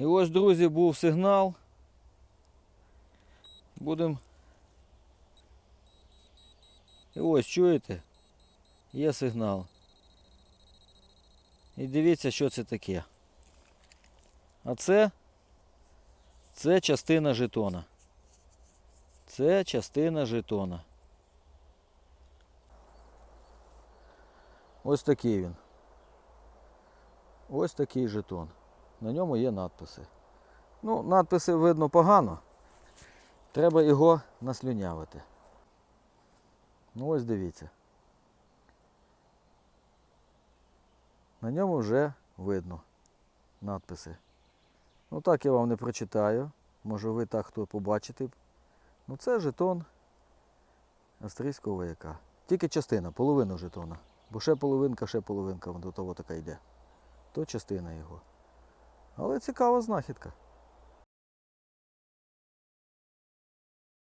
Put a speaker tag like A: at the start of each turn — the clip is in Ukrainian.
A: І ось, друзі, був сигнал. Будемо. І ось, чуєте? Є сигнал. І дивіться, що це таке. А це, це частина жетона. Це частина жетона. Ось такий він. Ось такий жетон. На ньому є надписи. Ну, надписи видно погано. Треба його наслюнявити. Ну ось дивіться. На ньому вже видно надписи. Ну так я вам не прочитаю. Може ви так хто побачите. Ну це жетон австрійського вояка. Тільки частина, половину жетона. Бо ще половинка, ще половинка до того така йде. То частина його. Але цікава знахідка.